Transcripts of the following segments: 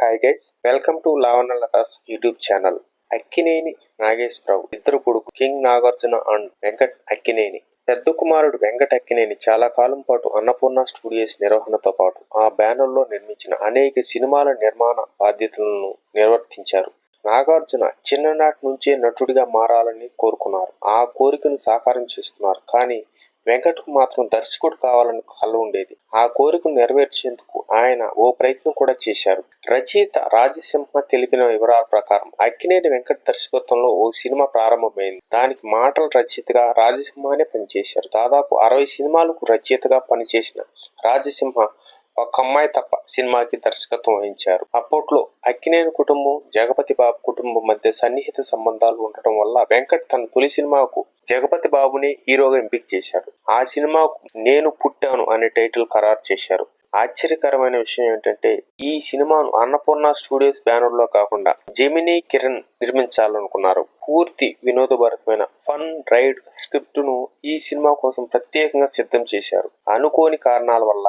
Hi guys welcome to Lavanya Latha's YouTube channel Akkineni Nageswara Rao ఇద్దరు కొడుకు king Nagarjuna and Venkat Akkineni పెద్ద కుమారుడు వెంకట అక్కినేని చాలా కాలం పాటు అన్నపూర్ణ స్టూడియోస్ నిర్వహణతో పాటు ఆ బ్యానర్లో నిర్మించిన అనేక సినిమాల నిర్మాణ బాధ్యతలను నిర్వర్తించారు. నాగార్జున చిన్ననాటి నుంచే నటుడిగా మారాలని కోరుకున్నారు. ఆ కోరికను సాకారం చేస్తున్నారు. కానీ వెంకట్కు మాత్రం దర్శకుడు కావాలని కళ ఉండేది. ఆ కోరికను నెరవేర్చేందుకు ఆయన ఓ ప్రయత్నం కూడా చేశారు. రచయిత రాజసింహ తెలిపిన వివరాల ప్రకారం అక్కినేని వెంకట్ దర్శకత్వంలో ఓ సినిమా ప్రారంభమైంది. దానికి మాటల రచయితగా రాజసింహనే పనిచేశారు. దాదాపు అరవై సినిమాలకు రచయితగా పనిచేసిన రాజసింహ ఒక అమ్మాయి తప్ప సినిమాకి దర్శకత్వం వహించారు. అప్పట్లో అక్కినేని కుటుంబం జగపతి బాబు కుటుంబం మధ్య సన్నిహిత సంబంధాలు ఉండటం వల్ల వెంకట్ తన తొలి సినిమాకు జగపతి బాబుని హీరోగా ఎంపిక చేశారు. ఆ సినిమాకు నేను పుట్టాను అనే టైటిల్ ఖరారు చేశారు. ఆశ్చర్యకరమైన విషయం ఏంటంటే ఈ సినిమాను అన్నపూర్ణ స్టూడియోస్ బ్యానర్లో కాకుండా జెమినీ కిరణ్ నిర్మించాలనుకున్నారు. పూర్తి వినోదభరితమైన ఫన్ రైడ్ స్క్రిప్ట్ను ఈ సినిమా కోసం ప్రత్యేకంగా సిద్ధం చేశారు. అనుకోని కారణాల వల్ల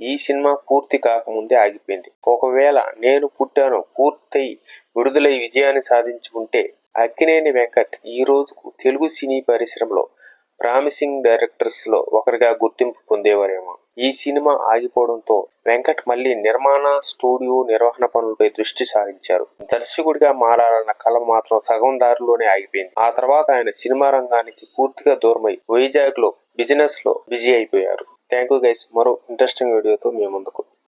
ఈ సినిమా పూర్తి కాకముందే ఆగిపోయింది. ఒకవేళ నేను పుట్టాను పూర్తయి విడుదలై విజయాన్ని సాధించి ఉంటే అక్కినేని వెంకట్ ఈ రోజుకు తెలుగు సినీ పరిశ్రమలో ప్రామిసింగ్ డైరెక్టర్స్లో ఒకరిగా గుర్తింపు పొందేవారేమో. ఈ సినిమా ఆగిపోవడంతో వెంకట్ మళ్ళీ నిర్మాణ స్టూడియో నిర్వహణ పనులపై దృష్టి సారించారు. దర్శకుడిగా మారాలన్న కళ మాత్రం సగం దారిలోనే ఆగిపోయింది. ఆ తర్వాత ఆయన సినిమా రంగానికి పూర్తిగా దూరమై వైజాగ్లో బిజినెస్లో బిజీ అయిపోయారు. Thank you guys. మరో ఇంట్రెస్టింగ్ వీడియోతో మీ ముందుకు